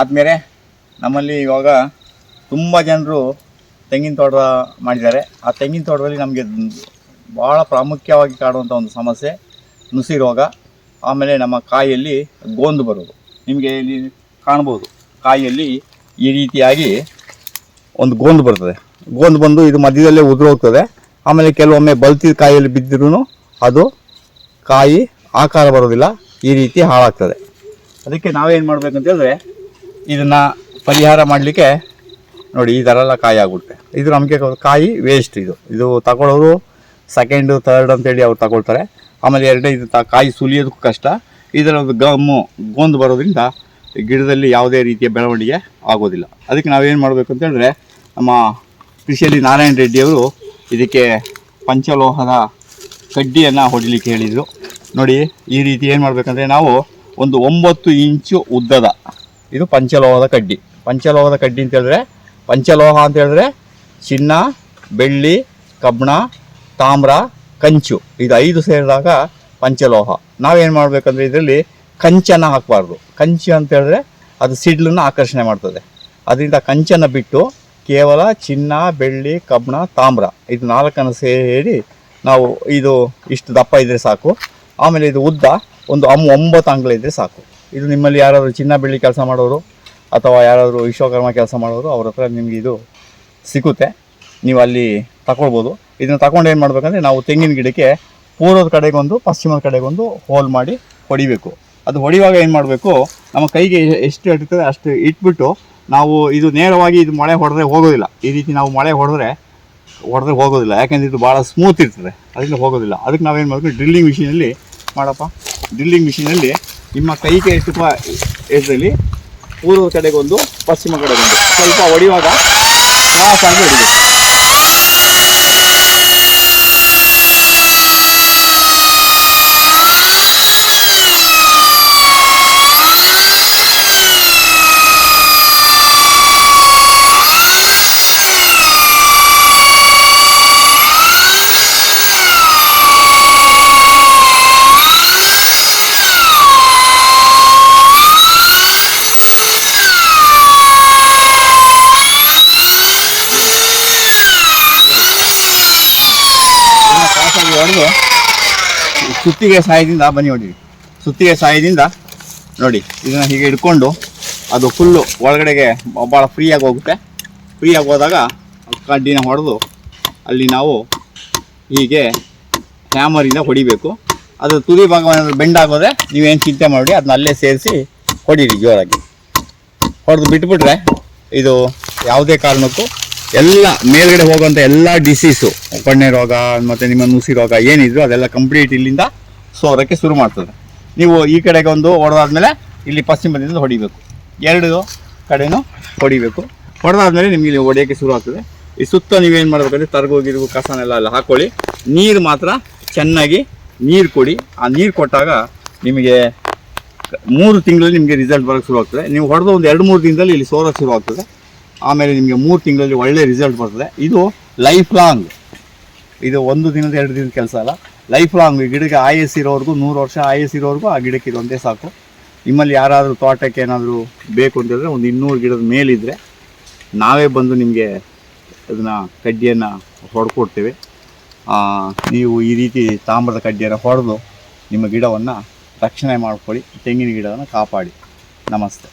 ಆದಮೇಲೆ ನಮ್ಮಲ್ಲಿ ಇವಾಗ ತುಂಬ ಜನರು ತೆಂಗಿನ ತೋಟ ಮಾಡಿದ್ದಾರೆ. ಆ ತೆಂಗಿನ ತೋಟದಲ್ಲಿ ನಮಗೆ ಭಾಳ ಪ್ರಾಮುಖ್ಯವಾಗಿ ಕಾಡುವಂಥ ಒಂದು ಸಮಸ್ಯೆ ನುಸಿ ರೋಗ ಆಮೇಲೆ ನಮ್ಮ ಕಾಯಲ್ಲಿ ಗೋಂದು ಬರೋದು. ನಿಮಗೆ ಇಲ್ಲಿ ಕಾಣ್ಬೋದು ಕಾಯಲ್ಲಿ ಈ ರೀತಿಯಾಗಿ ಒಂದು ಗೋಂದು ಬರ್ತದೆ. ಗೋಂದು ಬಂದು ಇದು ಮಧ್ಯದಲ್ಲೇ ಉದುರು ಹೋಗ್ತದೆ ಆಮೇಲೆ ಕೆಲವೊಮ್ಮೆ ಬಲ್ತಿದ ಕಾಯಲ್ಲಿ ಬಿದ್ದರೂ ಅದು ಕಾಯಿ ಆಕಾರ ಬರೋದಿಲ್ಲ, ಈ ರೀತಿ ಹಾಳಾಗ್ತದೆ. ಅದಕ್ಕೆ ನಾವೇನು ಮಾಡಬೇಕು ಹೇಳಿದ್ರೆ, ಇದನ್ನು ಪರಿಹಾರ ಮಾಡಲಿಕ್ಕೆ ನೋಡಿ, ಈ ಥರ ಎಲ್ಲ ಕಾಯಿ ಆಗ್ಬಿಡುತ್ತೆ. ಇದು ನಮಗೆ ಕಾಯಿ ವೇಸ್ಟ್ ಇದು. ಇದು ತಗೊಳ್ಳೋರು ಸೆಕೆಂಡು ತರ್ಡ್ ಅಂತೇಳಿ ಅವ್ರು ತಗೊಳ್ತಾರೆ. ಆಮೇಲೆ ಎರಡನೇ ಇದು ಕಾಯಿ ಸುಲಿಯೋದಕ್ಕೂ ಕಷ್ಟ. ಇದರ ಒಂದು ಗಮ್ಮು, ಗೊಂದು ಬರೋದ್ರಿಂದ ಗಿಡದಲ್ಲಿ ಯಾವುದೇ ರೀತಿಯ ಬೆಳವಣಿಗೆ ಆಗೋದಿಲ್ಲ. ಅದಕ್ಕೆ ನಾವೇನು ಮಾಡಬೇಕು ಅಂತೇಳಿದ್ರೆ ನಮ್ಮ ಕೃಷಿಯಲ್ಲಿ ನಾರಾಯಣ ರೆಡ್ಡಿಯವರು ಇದಕ್ಕೆ ಪಂಚಲೋಹದ ಕಡ್ಡಿಯನ್ನು ಹೊಡಿಲಿಕ್ಕೆ ಹೇಳಿದರು. ನೋಡಿ, ಈ ರೀತಿ ಏನು ಮಾಡಬೇಕಂದ್ರೆ ನಾವು ಒಂದು ಒಂಬತ್ತು ಇಂಚು ಉದ್ದದ. ಇದು ಪಂಚಲೋಹದ ಕಡ್ಡಿ. ಪಂಚಲೋಹದ ಕಡ್ಡಿ ಅಂತ ಹೇಳಿದ್ರೆ ಪಂಚಲೋಹ ಅಂತ ಹೇಳಿದ್ರೆ ಚಿನ್ನ, ಬೆಳ್ಳಿ ಕಬ್ಬಣ ತಾಮ್ರ, ಕಂಚು. ಇದು ಐದು ಸೇರಿದಾಗ ಪಂಚಲೋಹ. ನಾವೇನು ಮಾಡಬೇಕಂದ್ರೆ ಇದರಲ್ಲಿ ಕಂಚನ ಹಾಕಬಾರ್ದು. ಕಂಚು ಅಂತ ಹೇಳಿದ್ರೆ ಅದು ಸಿಡ್ಲನ್ನು ಆಕರ್ಷಣೆ ಮಾಡ್ತದೆ. ಅದರಿಂದ ಕಂಚನ ಬಿಟ್ಟು ಕೇವಲ ಚಿನ್ನ, ಬೆಳ್ಳಿ ಕಬ್ಬಣ ತಾಮ್ರ. ಇದು ನಾಲ್ಕನ್ನು ಸೇರಿ ನಾವು ಇದು ಇಷ್ಟು ದಪ್ಪ ಇದ್ದರೆ ಸಾಕು. ಆಮೇಲೆ ಇದು ಉದ್ದ. ಒಂದು ಅಮ್ ಒಂಬತ್ತು ಅಂಗ್ಲ ಇದ್ದರೆ ಸಾಕು. ಇದು ನಿಮ್ಮಲ್ಲಿ ಯಾರಾದರೂ ಚಿನ್ನ ಬೆಳ್ಳಿ ಕೆಲಸ ಮಾಡೋರು ಅಥವಾ ಯಾರಾದರೂ ವಿಶ್ವಕರ್ಮ ಕೆಲಸ ಮಾಡೋರು, ಅವ್ರ ಹತ್ರ ನಿಮಗೆ ಇದು ಸಿಗುತ್ತೆ. ನೀವು ಅಲ್ಲಿ ತಗೊಳ್ಬೋದು ಇದನ್ನು ತಗೊಂಡು ಏನು ಮಾಡಬೇಕಂದ್ರೆ ನಾವು ತೆಂಗಿನ ಗಿಡಕ್ಕೆ ಪೂರ್ವದ ಕಡೆಗೊಂದು, ಪಶ್ಚಿಮದ ಕಡೆಗೊಂದು ಹೋಲ್ ಮಾಡಿ ಹೊಡಿಬೇಕು. ಅದು ಹೊಡಿವಾಗ ಏನು ಮಾಡಬೇಕು, ನಮ್ಮ ಕೈಗೆ ಎಷ್ಟು ಇರ್ತದೆ ಅಷ್ಟು ಇಟ್ಬಿಟ್ಟು ನಾವು ಇದು ನೇರವಾಗಿ ಇದು ಮಳೆ ಹೊಡೆದ್ರೆ ಹೋಗೋದಿಲ್ಲ. ಈ ರೀತಿ ನಾವು ಮಳೆ ಹೊಡೆದ್ರೆ ಹೊಡೆದ್ರೆ ಹೋಗೋದಿಲ್ಲ. ಯಾಕೆಂದರೆ ಇದು ಭಾಳ ಸ್ಮೂತ್ ಇರ್ತದೆ. ಅದರಿಂದ ಹೋಗೋದಿಲ್ಲ. ಅದಕ್ಕೆ ನಾವೇನು ಮಾಡಬೇಕು ಡ್ರಿಲ್ಲಿಂಗ್ ಮಿಷಿನಲ್ಲಿ ಮಾಡಪ್ಪ. ಡ್ರಿಲ್ಲಿಂಗ್ ಮಿಷಿನಲ್ಲಿ ನಿಮ್ಮ ಕೈಗೆ ಎಷ್ಟು ಎಷ್ಟರಲ್ಲಿ ಪೂರ್ವ ಕಡೆಗೊಂದು ಪಶ್ಚಿಮ ಕಡೆಗೊಂದು. ಸ್ವಲ್ಪ ಹೊಡೆಯುವಾಗ ಕ್ರಾಸಾಗಿ ಹೊಡಿಬೇಕು ಇದನ್ನ ಕ್ರಾಸಾಗಿ ಹೊಡೆದು ಸುತ್ತಿಗೆ ಸಹಾಯದಿಂದ ಬನ್ನಿ ನೋಡಿ. ಸುತ್ತಿಗೆ ಸಹಾಯದಿಂದ ನೋಡಿ, ಇದನ್ನು ಹೀಗೆ ಹಿಡ್ಕೊಂಡು ಅದು ಫುಲ್ಲು ಒಳಗಡೆಗೆ ಭಾಳ ಫ್ರೀಯಾಗಿ ಹೋಗುತ್ತೆ. ಫ್ರೀಯಾಗಿ ಹೋದಾಗ ಕಡ್ಡಿನ ಹೊಡೆದು ಅಲ್ಲಿ ನಾವು ಹೀಗೆ ಹ್ಯಾಮರಿಂದ ಹೊಡಿಬೇಕು. ಅದು ತುದಿ ಭಾಗ ಏನಾದ್ರು ಬೆಂಡ್ ನೀವೇನು ಚಿಂತೆ ಮಾಡಿ ಅದನ್ನ ಅಲ್ಲೇ ಸೇರಿಸಿ ಹೊಡೀರಿ ಜೋರಾಗಿ. ಹೊಡೆದು ಬಿಟ್ಬಿಟ್ರೆ ಇದು ಯಾವುದೇ ಕಾರಣಕ್ಕೂ ಎಲ್ಲ ಮೇಲ್ಗಡೆ ಹೋಗುವಂಥ ಎಲ್ಲ ಡಿಸೀಸು ಕಣ್ಣೆ ರೋಗ, ಮತ್ತು ನಿಮ್ಮ ನುಸಿ ರೋಗ ಏನಿದ್ರು ಅದೆಲ್ಲ ಕಂಪ್ಲೀಟ್ ಇಲ್ಲಿಂದ ಸೋರೋಕ್ಕೆ ಶುರು ಮಾಡ್ತದೆ. ನೀವು ಈ ಕಡೆಗೆ ಒಂದು ಹೊಡೆದಾದ್ಮೇಲೆ ಇಲ್ಲಿ ಪಶ್ಚಿಮ ಪಶ್ಚಿಮದಿಂದ ಹೊಡಿಬೇಕು. ಎರಡು ಕಡೆನೂ ಹೊಡಿಬೇಕು. ಹೊಡೆದಾದ್ಮೇಲೆ ನಿಮಗೆ ಇಲ್ಲಿ ಹೊಡೆಯೋಕ್ಕೆ ಶುರು ಆಗ್ತದೆ. ಈ ಸುತ್ತ ನೀವೇನು ಮಾಡಬೇಕಂದ್ರೆ ತರಗು, ಗಿರ್ಗು ಕಸನೆಲ್ಲ ಅಲ್ಲಿ ಹಾಕೊಳ್ಳಿ. ನೀರು ಮಾತ್ರ ಚೆನ್ನಾಗಿ ನೀರು ಕೊಡಿ. ಆ ನೀರು ಕೊಟ್ಟಾಗ ನಿಮಗೆ ಮೂರು ತಿಂಗಳಲ್ಲಿ ನಿಮಗೆ ರಿಸಲ್ಟ್ ಬರೋಕ್ಕೆ ಶುರು ಆಗ್ತದೆ. ನೀವು ಹೊಡೆದ ಒಂದು ಎರಡು ಮೂರು ದಿನದಲ್ಲಿ ಇಲ್ಲಿ ಸೋರೋಕ್ಕೆ ಶುರು ಆಗ್ತದೆ. ಆಮೇಲೆ ನಿಮಗೆ ಮೂರು ತಿಂಗಳಲ್ಲಿ ಒಳ್ಳೆ ರಿಸಲ್ಟ್ ಬರ್ತದೆ. ಇದು ಲೈಫ್ ಲಾಂಗ್ ಇದು ಒಂದು ದಿನದ ಎರಡು ದಿನದ ಕೆಲಸ ಅಲ್ಲ. ಲೈಫ್ ಲಾಂಗ್ ಈ ಗಿಡಕ್ಕೆ ಆಯಸ್ ಇರೋವರೆಗೂ ನೂರು ವರ್ಷ ಆಯಸ್ ಇರೋವರೆಗೂ ಆ ಗಿಡಕ್ಕೆ ಇದೊಂದೇ ಸಾಕು. ನಿಮ್ಮಲ್ಲಿ ಯಾರಾದರೂ ತೋಟಕ್ಕೆ ಏನಾದರೂ ಬೇಕು ಅಂತ ಹೇಳಿದ್ರೆ ಒಂದು ಇನ್ನೂರು ಗಿಡದ ಮೇಲಿದ್ದರೆ ನಾವೇ ಬಂದು ನಿಮಗೆ ಅದನ್ನು ಕಡ್ಡಿಯನ್ನು ಹೊಡ್ಕೊಡ್ತೇವೆ. ನೀವು ಈ ರೀತಿ ತಾಮ್ರದ ಕಡ್ಡಿಯನ್ನು ಹೊಡೆದು ನಿಮ್ಮ ಗಿಡವನ್ನು ರಕ್ಷಣೆ ಮಾಡಿಕೊಳ್ಳಿ, ತೆಂಗಿನ ಗಿಡವನ್ನು ಕಾಪಾಡಿ. ನಮಸ್ತೆ.